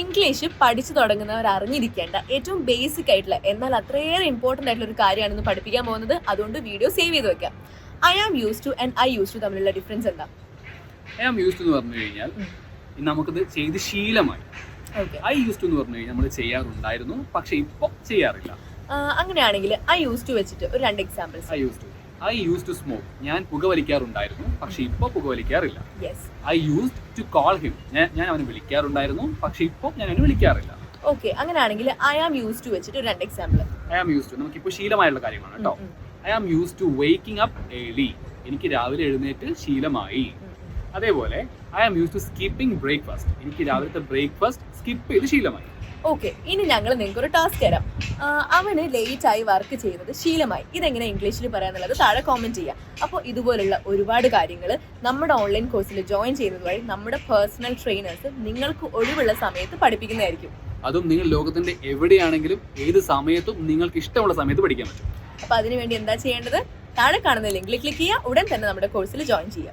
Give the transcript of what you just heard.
English പഠിച്ചു തുടങ്ങുന്നവർ അറിഞ്ഞിരിക്കേണ്ട ഏറ്റവും ബേസിക് ആയിട്ടുള്ള എന്നാൽ അത്രയേറെ ഇമ്പോർട്ടന്റ് ആയിട്ടുള്ള ഒരു കാര്യമാണ് ഇന്ന് പഠിപ്പിക്കാൻ പോകുന്നത്. അതുകൊണ്ട് വീഡിയോ സേവ് ചെയ്ത് വെക്കാം. I am used to and I used to തമ്മിലുള്ള ഡിഫറൻസ് എന്താ? ഐ ആം യൂസ് ടു എന്ന് പറഞ്ഞു കഴിഞ്ഞാൽ നമുക്കത് നമുക്കിത് ചെയ്ത് ശീലമായി. ഐ യൂസ് ടു എന്ന് പറഞ്ഞു കഴിഞ്ഞാൽ നമ്മൾ ചെയ്യാറുണ്ടായിരുന്നു പക്ഷെ ഇപ്പോൾ ചെയ്യാറില്ല. അങ്ങനെയാണെങ്കിൽ ഐ യൂസ് ടു വെച്ചിട്ട് ഒരു രണ്ട് examples I use to I use to smoke ഞാൻ പുകവലിക്കാറുണ്ടായിരുന്നു പക്ഷെ ഇപ്പോൾ പുകവലിക്കാറില്ല. I use to call him ഞാൻ ഞാൻ അവനെ വിളിക്കാറുണ്ടായിരുന്നു പക്ഷെ ഇപ്പോൾ ഞാൻ അവനെ വിളിക്കാറില്ല. ഓക്കെ അങ്ങനെയാണെങ്കിൽ ഐ ആം യൂസ് ടു വെച്ചിട്ട് രണ്ട് example I am used to നമുക്കിപ്പോൾ ശീലമായുള്ള കാര്യമാണ് കേട്ടോ I am used to waking up early എനിക്ക് രാവിലെ എഴുന്നേറ്റ് ശീലമായി. അതേപോലെ I am used to skipping breakfast എനിക്ക് രാവിലത്തെ ബ്രേക്ക്ഫാസ്റ്റ് സ്കിപ്പ് ചെയ്ത് ശീലമായി. ഓക്കെ ഇനി ഞങ്ങൾ നിങ്ങൾക്ക് ഒരു ടാസ്ക് തരാം അവന് ലേറ്റ് ആയി വർക്ക് ചെയ്യുന്നത് ശീലമായി. ഇതെങ്ങനെ ഇംഗ്ലീഷിൽ പറയാന്നുള്ളത് താഴെ കോമെന്റ് ചെയ്യാം. അപ്പോൾ ഇതുപോലുള്ള ഒരുപാട് കാര്യങ്ങൾ നമ്മുടെ ഓൺലൈൻ കോഴ്സിൽ ജോയിൻ ചെയ്യുന്നത് വഴി നമ്മുടെ പേഴ്സണൽ ട്രെയിനേഴ്സ് നിങ്ങൾക്ക് ഒഴിവുള്ള സമയത്ത് പഠിപ്പിക്കുന്നതായിരിക്കും. അതും നിങ്ങൾ ലോകത്തിന്റെ എവിടെയാണെങ്കിലും ഏത് സമയത്തും നിങ്ങൾക്ക് ഇഷ്ടമുള്ള സമയത്ത് പഠിക്കാൻ പറ്റും. അപ്പോൾ അതിനുവേണ്ടി എന്താ ചെയ്യേണ്ടത്? താഴെ കാണുന്ന ലിങ്കിൽ ക്ലിക്ക് ചെയ്യുക. ഉടൻ തന്നെ നമ്മുടെ കോഴ്സിൽ ജോയിൻ ചെയ്യുക